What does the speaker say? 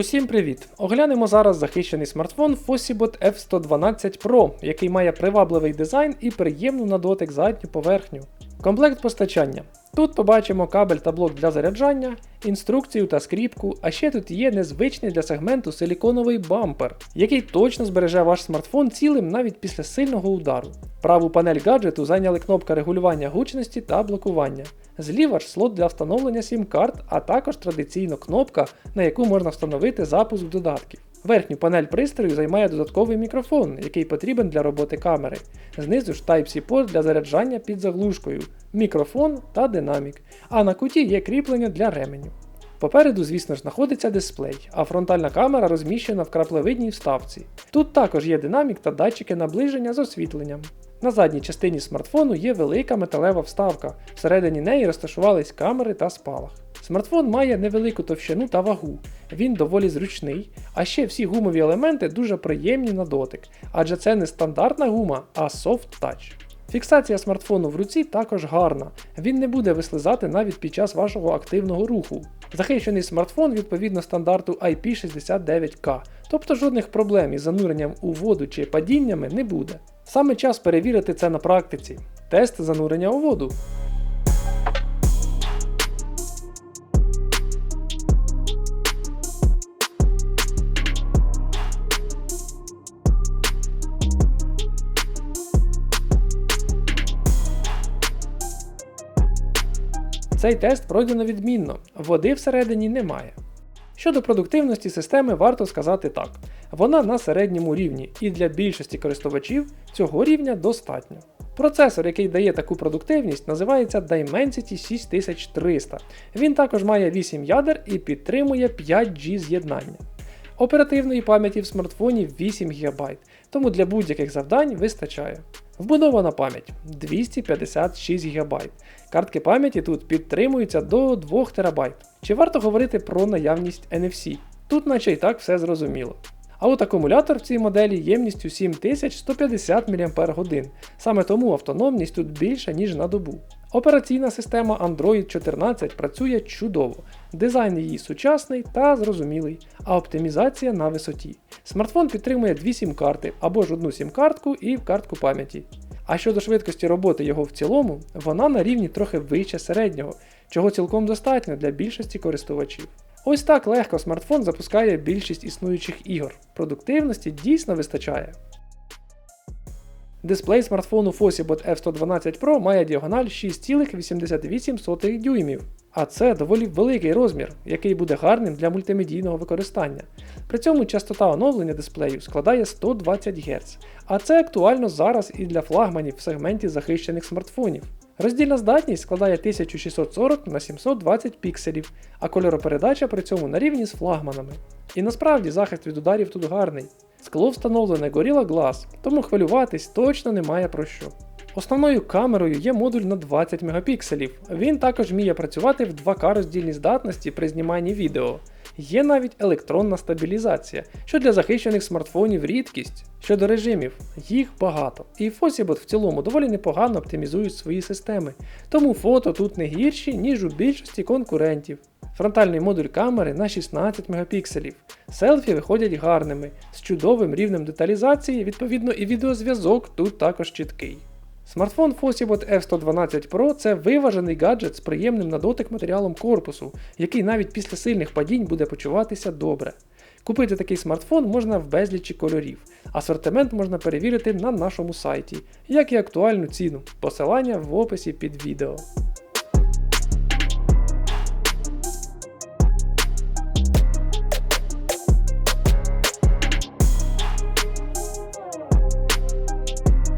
Усім привіт! Оглянемо зараз захищений смартфон Fossibot F112 Pro, який має привабливий дизайн і приємну на дотик задню поверхню. Комплект постачання. Тут побачимо кабель та блок для заряджання, інструкцію та скріпку, а ще тут є незвичний для сегменту силіконовий бампер, який точно збереже ваш смартфон цілим навіть після сильного удару. Праву панель гаджету зайняли кнопка регулювання гучності та блокування. Зліва ж слот для встановлення сім-карт, а також традиційно кнопка, на яку можна встановити запуск додатків. Верхню панель пристрою займає додатковий мікрофон, який потрібен для роботи камери. Знизу ж Type-C порт для заряджання під заглушкою, мікрофон та динамік, а на куті є кріплення для ременю. Попереду, звісно ж, знаходиться дисплей, а фронтальна камера розміщена в краплевидній вставці. Тут також є динамік та датчики наближення з освітленням. На задній частині смартфону є велика металева вставка, всередині неї розташувались камери та спалах. Смартфон має невелику товщину та вагу, він доволі зручний, а ще всі гумові елементи дуже приємні на дотик, адже це не стандартна гума, а soft touch. Фіксація смартфону в руці також гарна, він не буде вислизати навіть під час вашого активного руху. Захищений смартфон відповідно стандарту IP69K, тобто жодних проблем із зануренням у воду чи падіннями не буде. Саме час перевірити це на практиці. Тест занурення у воду. Цей тест пройдено відмінно, води всередині немає. Щодо продуктивності системи варто сказати так: вона на середньому рівні, і для більшості користувачів цього рівня достатньо. Процесор, який дає таку продуктивність, називається Dimensity 6300. Він також має 8 ядер і підтримує 5G з'єднання. Оперативної пам'яті в смартфоні 8 ГБ, тому для будь-яких завдань вистачає. Вбудована пам'ять 256 ГБ. Картки пам'яті тут підтримуються до 2 ТБ. Чи варто говорити про наявність NFC? Тут наче й так все зрозуміло. А от акумулятор в цій моделі ємністю 7150 мАч. Саме тому автономність тут більша, ніж на добу. Операційна система Android 14 працює чудово, дизайн її сучасний та зрозумілий, а оптимізація на висоті. Смартфон підтримує дві сім-карти або ж одну сім-картку і картку пам'яті. А щодо швидкості роботи його в цілому, вона на рівні трохи вище середнього, чого цілком достатньо для більшості користувачів. Ось так легко смартфон запускає більшість існуючих ігор. Продуктивності дійсно вистачає. Дисплей смартфону Fossibot F112 Pro має діагональ 6,88 дюймів, а це доволі великий розмір, який буде гарним для мультимедійного використання. При цьому частота оновлення дисплею складає 120 Гц, а це актуально зараз і для флагманів в сегменті захищених смартфонів. Роздільна здатність складає 1640 на 720 пікселів, а кольоропередача при цьому на рівні з флагманами. І насправді захист від ударів тут гарний. Скло встановлене Gorilla Glass, тому хвилюватись точно немає про що. Основною камерою є модуль на 20 мегапікселів. Він також вміє працювати в 2К роздільній здатності при зніманні відео. Є навіть електронна стабілізація, що для захищених смартфонів рідкість. Щодо режимів, їх багато. І Fossibot в цілому доволі непогано оптимізують свої системи, тому фото тут не гірші, ніж у більшості конкурентів. Фронтальний модуль камери на 16 мегапікселів. Селфі виходять гарними, з чудовим рівнем деталізації, відповідно, і відеозв'язок тут також чіткий. Смартфон Fossibot F112 Pro це виважений гаджет з приємним на дотик матеріалом корпусу, який навіть після сильних падінь буде почуватися добре. Купити такий смартфон можна в безлічі кольорів. Асортимент можна перевірити на нашому сайті, як і актуальну ціну. Посилання в описі під відео.